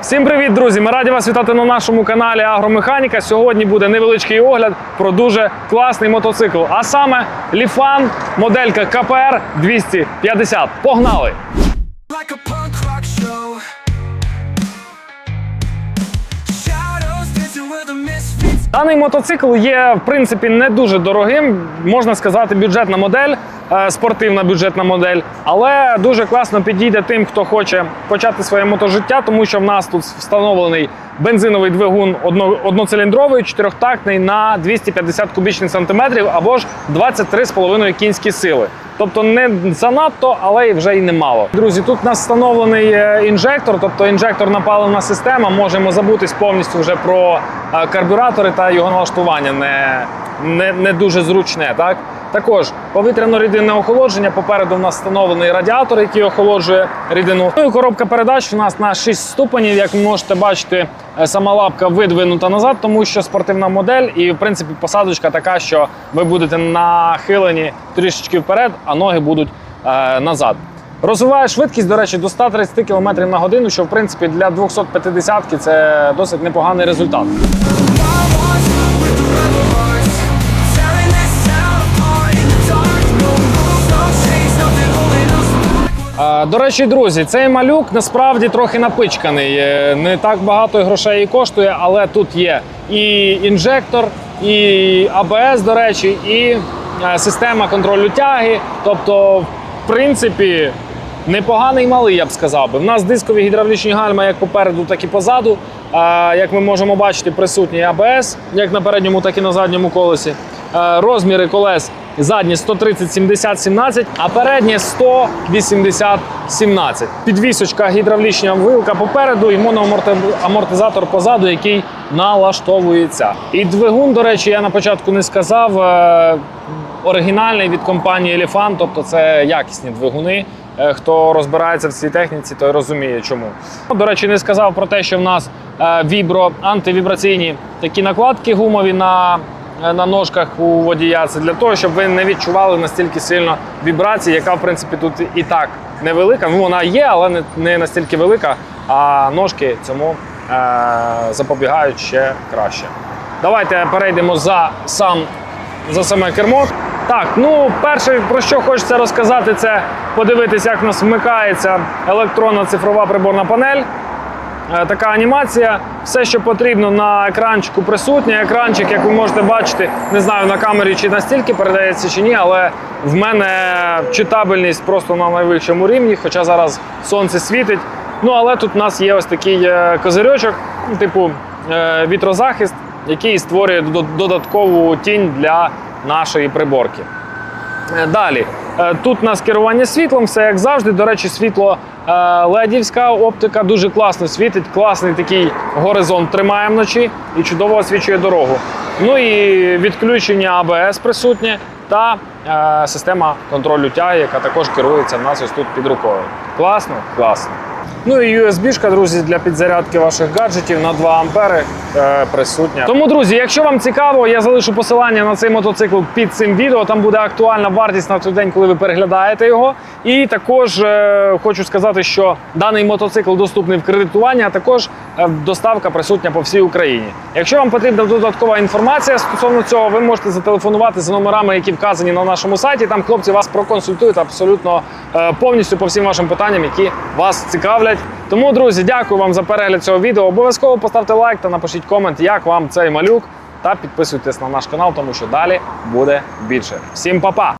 Всім привіт, друзі! Ми раді вас вітати на нашому каналі Агромеханіка. Сьогодні буде невеличкий огляд про дуже класний мотоцикл, а саме Ліфан, моделька КПР 250. Погнали! Даний мотоцикл є в принципі не дуже дорогим, можна сказати, бюджетна модель, е, спортивна бюджетна модель, але дуже класно підійде тим, хто хоче почати своє мотожиття, тому що в нас тут встановлений бензиновий двигун одноциліндровий, чотирьохтактний на 250 кубічних сантиметрів або ж 23,5 кінські сили. Тобто не занадто, але вже й немало. Друзі, тут у нас встановлений е, інжектор, тобто інжекторна паливна система. Можемо забутись повністю вже про е, карбюратори та його налаштування не, не, не дуже зручне. Так? Також повітряно-рідинне охолодження. Попереду в нас встановлений радіатор, який охолоджує рідину. Ну і коробка передач у нас на 6 ступенів. Як ви можете бачити, е, сама лапка видвинута назад, тому що спортивна модель, і в принципі посадочка така, що ви будете нахилені трішечки вперед, а ноги будуть е, назад. Розвиває швидкість, до речі, до 130 км на годину, що в принципі для 250-ки це досить непоганий результат. До речі, друзі, цей малюк насправді трохи напичканий. Е, Не так багато грошей і коштує, але тут є і інжектор, і АБС, до речі, і е, система контролю тяги. Тобто, в принципі, непоганий малий, я б сказав би. У нас дискові гідравлічні гальма як попереду, так і позаду. Як ми можемо бачити, присутній АБС, як на передньому, так і на задньому колесі. Е, Розміри колес задні 130 70 17, а передні 180 17. Підвісочка гідравлічна вилка попереду і моноамортизатор позаду, який налаштовується. І двигун, до речі, я на початку не сказав. е, Оригінальний від компанії Elefant, тобто це якісні двигуни. Е, Хто розбирається в цій техніці, той розуміє, чому. До речі, не сказав про те, що в нас е, вібро антивібраційні такі накладки гумові на на ножках у водія. Це для того, щоб ви не відчували настільки сильно вібрації, яка в принципі тут і так невелика. Ну вона є, але не, не настільки велика. А ножки цьому е, запобігають ще краще. Давайте перейдемо за сам за саме кермо. Так, ну перше, про що хочеться розказати, це подивитися, як у нас вмикається електронна цифрова приборна панель. Е, Така анімація. Все, що потрібно на екранчику присутнє. Екранчик, як ви можете бачити, не знаю на камері чи настільки передається чи ні, але в мене читабельність просто на найвищому рівні, хоча зараз сонце світить. Ну але тут у нас є ось такий е, козирьочок, типу е, вітрозахист, який створює додаткову тінь для нашої приборки. Далі. Е, Тут у нас керування світлом, все як завжди. До речі, світло е, ледівська оптика дуже класно світить. Класний такий горизонт тримає вночі і чудово освічує дорогу. Ну і відключення АБС присутнє та е, система контролю тяги, яка також керується в нас ось тут під рукою. Класно? Класно. Ну і USB-шка, друзі, для підзарядки ваших гаджетів на 2 ампери е, присутня. Тому, друзі, якщо вам цікаво, я залишу посилання на цей мотоцикл під цим відео. Там буде актуальна вартість на той день, коли ви переглядаєте його. І також е, хочу сказати, що даний мотоцикл доступний в кредитуванні, а також е, доставка присутня по всій Україні. Якщо вам потрібна додаткова інформація стосовно цього, ви можете зателефонувати за номерами, які вказані на нашому сайті. Там хлопці вас проконсультують абсолютно е, повністю по всім вашим питанням, які вас цікавлять. Тому, друзі, дякую вам за перегляд цього відео. Обов'язково поставте лайк та напишіть комент, як вам цей малюк. Та підписуйтесь на наш канал, тому що далі буде більше. Всім па-па!